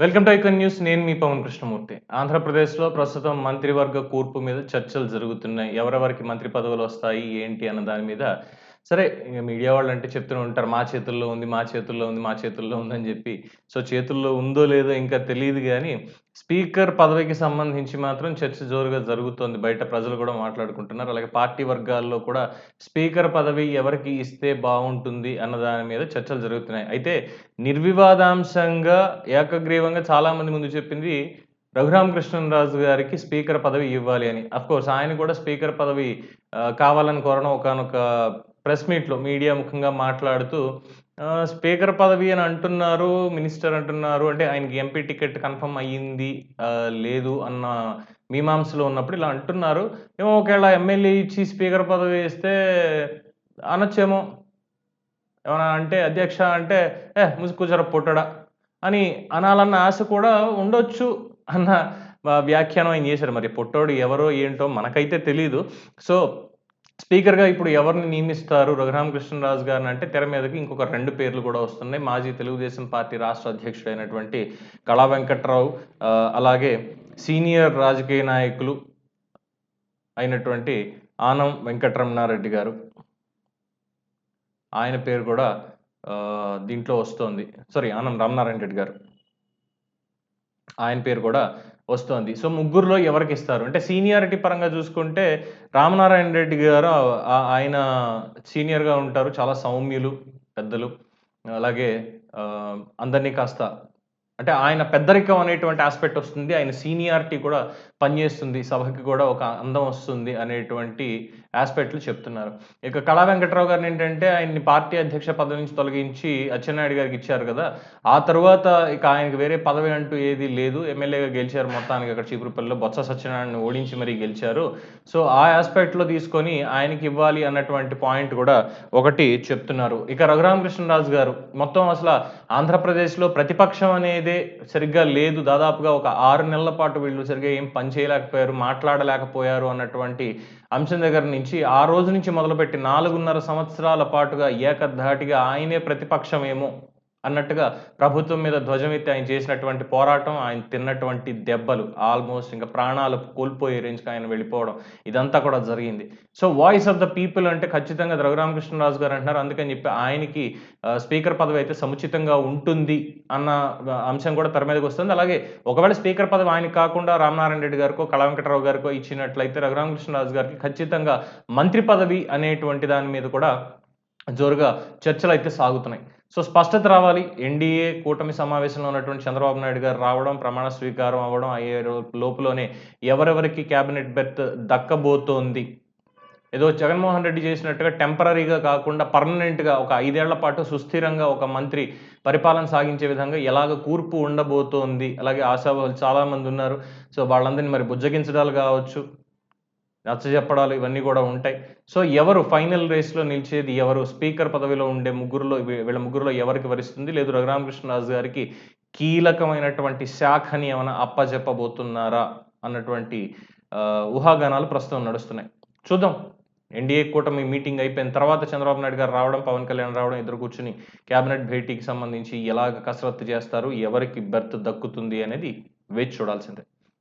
Welcome to icon news. నేను మీ పవన్ కృష్ణమూర్తి. ఆంధ్రప్రదేశ్లో ప్రస్తుతం మంత్రివర్గ కూర్పు మీద చర్చలు జరుగుతున్నాయి. ఎవరెవరికి మంత్రి పదవులు వస్తాయి ఏంటి అన్న దాని మీద సరే ఇంకా మీడియా వాళ్ళు అంటే చెప్తూనే ఉంటారు మా చేతుల్లో ఉంది మా చేతుల్లో ఉంది మా చేతుల్లో ఉందని చెప్పి. సో చేతుల్లో ఉందో లేదో ఇంకా తెలియదు కానీ స్పీకర్ పదవికి సంబంధించి మాత్రం చర్చ జోరుగా జరుగుతోంది. బయట ప్రజలు కూడా మాట్లాడుకుంటున్నారు. అలాగే పార్టీ వర్గాల్లో కూడా స్పీకర్ పదవి ఎవరికి ఇస్తే బాగుంటుంది అన్న దాని మీద చర్చలు జరుగుతున్నాయి. అయితే నిర్వివాదాంశంగా ఏకగ్రీవంగా చాలా మంది ముందు చెప్పింది రఘురామ కృష్ణరాజు గారికి స్పీకర్ పదవి ఇవ్వాలి అని. అఫ్కోర్స్ ఆయన కూడా స్పీకర్ పదవి కావాలని కోరడం ఒకనొక ప్రెస్ మీట్లో మీడియా ముఖంగా మాట్లాడుతూ స్పీకర్ పదవి అని అంటున్నారు మినిస్టర్ అంటున్నారు అంటే ఆయనకి ఎంపీ టికెట్ కన్ఫర్మ్ అయ్యింది లేదు అన్న మీమాంసలో ఉన్నప్పుడు ఇలా అంటున్నారు. ఏమో ఒకవేళ ఎమ్మెల్యే ఇచ్చి స్పీకర్ పదవి ఇస్తే అనొచ్చేమో. ఏమన్నా అంటే అధ్యక్ష అంటే ఏ ముసుకూచర పుట్టడా అని అనాలన్న ఆశ కూడా ఉండొచ్చు అన్న వ్యాఖ్యానం ఆయన చేశారు. మరి పొట్టోడు ఎవరో ఏంటో మనకైతే తెలియదు సో స్పీకర్గా ఇప్పుడు ఎవరిని నియమిస్తారు? రఘురామకృష్ణరాజు గారిని అంటే తెర మీదకి ఇంకొక రెండు పేర్లు కూడా వస్తున్నాయి. మాజీ తెలుగుదేశం పార్టీ రాష్ట్ర అధ్యక్షుడైనటువంటి కళా వెంకట్రావు అలాగే సీనియర్ రాజకీయ నాయకులు అయినటువంటి ఆనం వెంకటరమణారెడ్డి గారు. ఆయన పేరు కూడా దీంట్లో వస్తోంది. సారీ ఆనం రామనారాయణ రెడ్డి గారు. ఆయన పేరు కూడా వస్తోంది. సో ముగ్గురులో ఎవరికి ఇస్తారు అంటే సీనియారిటీ పరంగా చూసుకుంటే రామనారాయణ రెడ్డి గారు ఆ- ఆయన సీనియర్గా ఉంటారు. చాలా సౌమ్యులు పెద్దలు. అలాగే అందరినీ కాస్త అంటే ఆయన పెద్దరికం అనేటువంటి ఆస్పెక్ట్ వస్తుంది. ఆయన సీనియారిటీ కూడా పనిచేస్తుంది. సభకి కూడా ఒక అందం వస్తుంది అనేటువంటి ఆస్పెక్ట్లు చెప్తున్నారు. ఇక కళా వెంకట్రావు గారిని ఏంటంటే ఆయన్ని పార్టీ అధ్యక్ష పదవి నుంచి తొలగించి అచ్చెన్నాయుడు గారికి ఇచ్చారు కదా. ఆ తర్వాత ఇక ఆయనకి వేరే పదవి అంటూ ఏది లేదు. ఎమ్మెల్యేగా గెలిచారు మొత్తానికి అక్కడ చీపురుపల్లిలో. బొత్స సత్యనారాయణ ఓడించి మరీ గెలిచారు. సో ఆ ఆస్పెక్ట్లో తీసుకొని ఆయనకి ఇవ్వాలి అన్నటువంటి పాయింట్ కూడా ఒకటి చెప్తున్నారు. ఇక రఘురామకృష్ణరాజు గారు మొత్తం అసలు ఆంధ్రప్రదేశ్లో ప్రతిపక్షం అనేదే సరిగ్గా లేదు. దాదాపుగా ఒక ఆరు నెలల పాటు వీళ్ళు సరిగ్గా ఏం పని చేయలేకపోయారు మాట్లాడలేకపోయారు అన్నటువంటి అంశం దగ్గర నుంచి ఆ రోజు నుంచి మొదలుపెట్టి నాలుగున్నర సంవత్సరాల పాటుగా ఏకధాటిగా ఆయనే ప్రతిపక్షమేమో అన్నట్టుగా ప్రభుత్వం మీద ధ్వజమెత్తి ఆయన చేసినటువంటి పోరాటం ఆయన తిన్నటువంటి దెబ్బలు ఆల్మోస్ట్ ఇంకా ప్రాణాలు కోల్పోయే రేంజ్కి ఆయన వెళ్ళిపోవడం ఇదంతా కూడా జరిగింది. So voice of the people అంటే ఖచ్చితంగా రఘురామకృష్ణరాజు గారు అంటున్నారు. అందుకని చెప్పి ఆయనకి స్పీకర్ పదవి అయితే సముచితంగా ఉంటుంది అన్న అంశం కూడా తెర మీదకి వస్తుంది. అలాగే ఒకవేళ స్పీకర్ పదవి ఆయనకి కాకుండా రామనారాయణ రెడ్డి గారికో కళా వెంకటరావు గారికో ఇచ్చినట్లయితే రఘురామకృష్ణరాజు గారికి ఖచ్చితంగా మంత్రి పదవి అనేటువంటి దాని మీద కూడా జోరుగా చర్చలు అయితే సాగుతున్నాయి. సో స్పష్టత రావాలి. ఎన్డీఏ కూటమి సమావేశంలో ఉన్నటువంటి చంద్రబాబు నాయుడు గారు రావడం ప్రమాణ స్వీకారం అవ్వడం అయ్యే రో- లోపులోనే ఎవరెవరికి క్యాబినెట్ బెర్త్ దక్కబోతోంది. ఏదో జగన్మోహన్ రెడ్డి చేసినట్టుగా టెంపరీగా కాకుండా పర్మనెంట్గా ఒక ఐదేళ్ళ పాటు సుస్థిరంగా ఒక మంత్రి పరిపాలన సాగించే విధంగా ఎలాగ కూర్పు ఉండబోతోంది. అలాగే ఆశావాహులు చాలామంది ఉన్నారు. సో వాళ్ళందరినీ మరి బుజ్జగించడాలు కావచ్చు. నచ్చ చెప్పడాలు ఇవన్నీ కూడా ఉంటాయి. సో ఎవరు ఫైనల్ రేస్లో నిలిచేది ఎవరు స్పీకర్ పదవిలో ఉండే ముగ్గురులో వీళ్ళ ముగ్గురులో ఎవరికి వరిస్తుంది? లేదు రఘురామకృష్ణరాజు గారికి కీలకమైనటువంటి శాఖని ఏమైనా అప్పజెప్పబోతున్నారా? అన్నటువంటి ఊహాగానాలు ప్రస్తుతం నడుస్తున్నాయి. చూద్దాం. ఎన్డీఏ కూటమి మీటింగ్ అయిపోయిన తర్వాత చంద్రబాబు నాయుడు గారు రావడం పవన్ కళ్యాణ్ రావడం ఇద్దరు కూర్చుని కేబినెట్ భేటీకి సంబంధించి ఎలాగ కసరత్తు చేస్తారు? ఎవరికి బెర్త్ దక్కుతుంది అనేది వేచి చూడాల్సిందే.